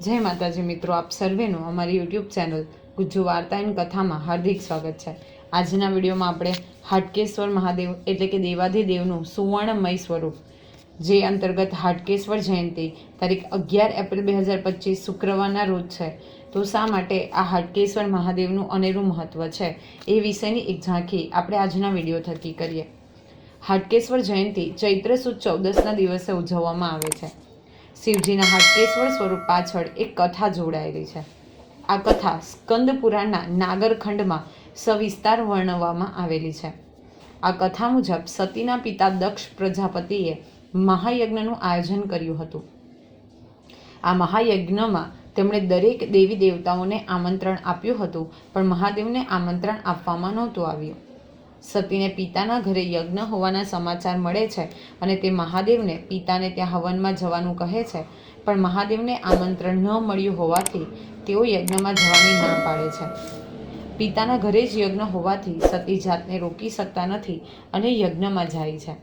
જય માતાજી મિત્રો, આપ સર્વેનું અમારી યુટ્યુબ ચેનલ ગુજ્જુ વાર્તા એન્ડ કથામાં હાર્દિક સ્વાગત છે. આજના વિડીયોમાં આપણે હાટકેશ્વર મહાદેવ એટલે કે દેવાધિદેવનું સુવર્ણમય સ્વરૂપ, જે અંતર્ગત હાટકેશ્વર જયંતિ તારીખ અગિયાર એપ્રિલ બે હજાર પચીસ શુક્રવારના રોજ છે. તો શા માટે આ હાટકેશ્વર મહાદેવનું અનેરું મહત્ત્વ છે એ વિષયની એક ઝાંખી આપણે આજના વીડિયો થકી કરીએ. હાટકેશ્વર જયંતિ ચૈત્ર સુદ ચૌદસના દિવસે ઉજવવામાં આવે છે. શિવજીના હાટકેશ્વર સ્વરૂપ પાછળ એક કથા જોડાયેલી છે. આ કથા સ્કંદ પુરાણના નાગરખંડમાં સવિસ્તાર વર્ણવવામાં આવેલી છે. આ કથા મુજબ સતીના પિતા દક્ષ પ્રજાપતિએ મહાયજ્ઞનું આયોજન કર્યું હતું. આ મહાયજ્ઞમાં તેમણે દરેક દેવી દેવતાઓને આમંત્રણ આપ્યું હતું, પણ મહાદેવને આમંત્રણ આપવામાં નહોતું આવ્યું. સતીને પિતાના ઘરે યજ્ઞ હોવાના સમાચાર મળે છે અને તે મહાદેવને પિતાને ત્યાં હવનમાં જવાનું કહે છે. પણ મહાદેવને આમંત્રણ ન મળ્યું હોવાથી તેઓ યજ્ઞમાં જવાની ના પાડે છે. પિતાના ઘરે જ યજ્ઞ હોવાથી સતી જાતને રોકી શકતા નથી અને યજ્ઞમાં જાય છે.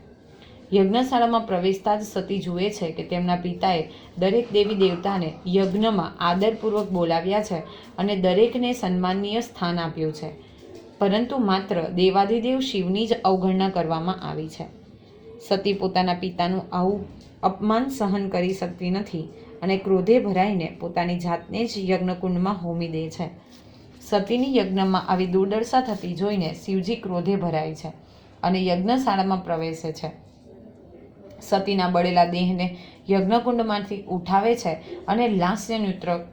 યજ્ઞશાળામાં પ્રવેશતા જ સતી જુએ છે કે તેમના પિતાએ દરેક દેવી દેવતાને યજ્ઞમાં આદરપૂર્વક બોલાવ્યા છે અને દરેકને સન્માનીય સ્થાન આપ્યું છે. પરંતુ માત્ર દેવાધિદેવ શિવની જ અવગણના કરવામાં આવી છે. સતી પોતાના પિતાનું આવું અપમાન સહન કરી શકતી નથી અને ક્રોધે ભરાઈને પોતાની જાતને જ યજ્ઞકુંડમાં હોમી દે છે. સતીની યજ્ઞમાં આવી દુર્દશા થતી જોઈને શિવજી ક્રોધે ભરાય છે અને યજ્ઞશાળામાં પ્રવેશે છે. સતીના બળેલા દેહને યજ્ઞકુંડમાંથી ઉઠાવે છે અને લાસ્ય નૃત્ય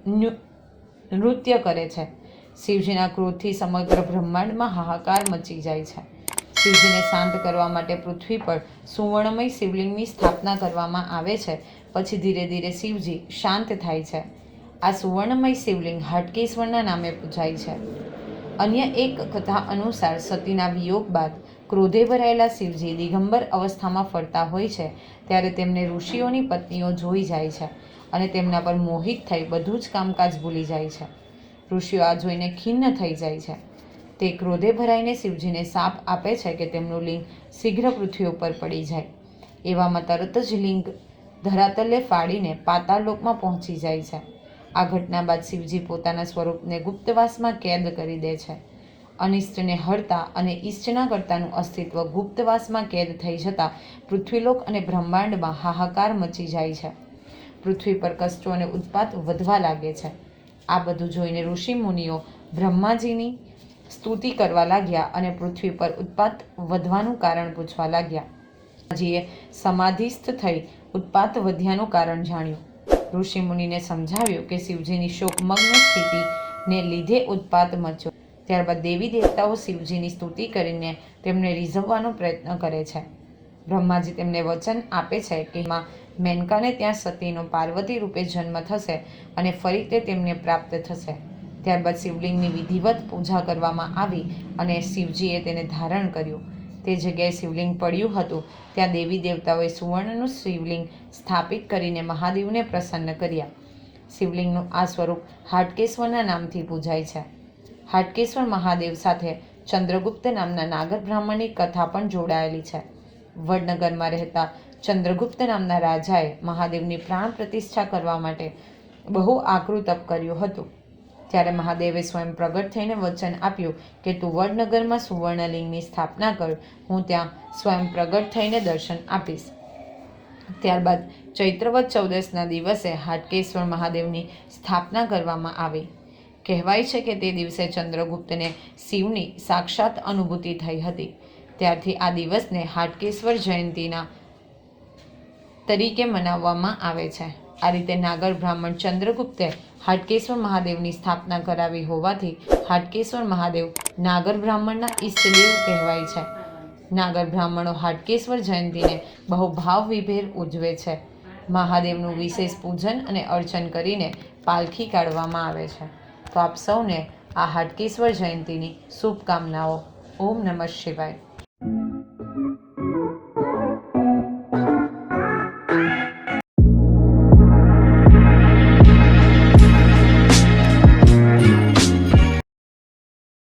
નૃત્ય કરે છે. શિવજીના ક્રોધથી સમગ્ર બ્રહ્માંડમાં હાહાકાર મચી જાય છે. શિવજીને શાંત કરવા માટે પૃથ્વી પર સુવર્ણમય શિવલિંગની સ્થાપના કરવામાં આવે છે. પછી ધીરે ધીરે શિવજી શાંત થાય છે. આ સુવર્ણમય શિવલિંગ હાટકેશ્વરના નામે પૂજાય છે. અન્ય એક કથા અનુસાર સતીના વિયોગ બાદ ક્રોધે ભરાયેલા શિવજી દિગંબર અવસ્થામાં ફરતા હોય છે, ત્યારે તેમને ઋષિઓની પત્નીઓ જોઈ જાય છે અને તેમના પર મોહિત થઈ બધું જ કામકાજ ભૂલી જાય છે. ઋષિઓ આ જોઈને ખિન્ન થઈ જાય છે. તે ક્રોધે ભરાઈને શિવજીને સાપ આપે છે કે તેમનું લિંગ શીઘ્ર પૃથ્વી ઉપર પડી જાય. એવામાં તરત જ લિંગ ધરાતલે ફાડીને પાતાળલોકમાં પહોંચી જાય છે. આ ઘટના બાદ શિવજી પોતાના સ્વરૂપને ગુપ્તવાસમાં કેદ કરી દે છે. અનિષ્ટને હરતા અને ઈષ્ટના કરતાનું અસ્તિત્વ ગુપ્તવાસમાં કેદ થઈ જતાં પૃથ્વીલોક અને બ્રહ્માંડમાં હાહાકાર મચી જાય છે. પૃથ્વી પર કષ્ટો અને ઉત્પાત વધવા લાગે છે. આ બધું જોઈને ઋષિ મુનિઓ બ્રહ્માજીની સ્તુતિ કરવા લાગ્યા અને પૃથ્વી પર ઉત્પાત વધવાનું કારણ પૂછવા લાગ્યા. જીએ સમાધિસ્થ થઈ ઉત્પાત વધ્યાનું કારણ જાણ્યું. ઋષિ મુનિને સમજાવ્યું કે શિવજીની શોકમગ્ન સ્થિતિને લીધે ઉત્પાત મચ્યો. ત્યારબાદ દેવી દેવતાઓ શિવજીની સ્તુતિ કરીને તેમને રીઝવવાનો પ્રયત્ન કરે છે. બ્રહ્માજી તેમને વચન આપે છે કે માં મેનકાને ત્યાં સતીનો પાર્વતી રૂપે જન્મ થશે અને ફરી તે તેમને પ્રાપ્ત થશે. ત્યારબાદ શિવલિંગની વિધિવત પૂજા કરવામાં આવી અને શિવજીએ તેને ધારણ કર્યું. તે જગ્યાએ શિવલિંગ પડ્યું હતું. ત્યાં દેવી દેવતાઓએ સુવર્ણનું શિવલિંગ સ્થાપિત કરીને મહાદેવને પ્રસન્ન કર્યા. શિવલિંગનું આ સ્વરૂપ હાટકેશ્વરના નામથી પૂજાય છે. હાટકેશ્વર મહાદેવ સાથે ચંદ્રગુપ્ત નામના નાગર બ્રાહ્મણની કથા પણ જોડાયેલી છે. વડનગરમાં રહેતા ચંદ્રગુપ્ત નામના રાજાએ મહાદેવની પ્રાણ પ્રતિષ્ઠા કરવા માટે બહુ આકરું તપ કર્યું હતું. ત્યારે મહાદેવે સ્વયં પ્રગટ થઈને વચન આપ્યું કે તું વડનગરમાં સુવર્ણલિંગની સ્થાપના કર, હું ત્યાં સ્વયં પ્રગટ થઈને દર્શન આપીશ. ત્યારબાદ ચૈત્રવત ચૌદસના દિવસે હાટકેશ્વર મહાદેવની સ્થાપના કરવામાં આવી. કહેવાય છે કે તે દિવસે ચંદ્રગુપ્તને શિવની સાક્ષાત અનુભૂતિ થઈ હતી. ત્યારથી આ દિવસને હાટકેશ્વર જયંતીના તરીકે મનાવવામાં આવે છે. આ રીતે નાગર બ્રાહ્મણ ચંદ્રગુપ્તે હાટકેશ્વર મહાદેવની સ્થાપના કરાવી હોવાથી હાટકેશ્વર મહાદેવ નાગર બ્રાહ્મણના ઈષ્ટદેવ કહેવાય છે. નાગર બ્રાહ્મણો હાટકેશ્વર જયંતીને બહુ ભાવવિભેર ઉજવે છે. મહાદેવનું વિશેષ પૂજન અને અર્ચન કરીને પાલખી કાઢવામાં આવે છે. તો આપ સૌને આ હાટકેશ્વર જયંતીની શુભકામનાઓ. ઓમ નમઃ શિવાય.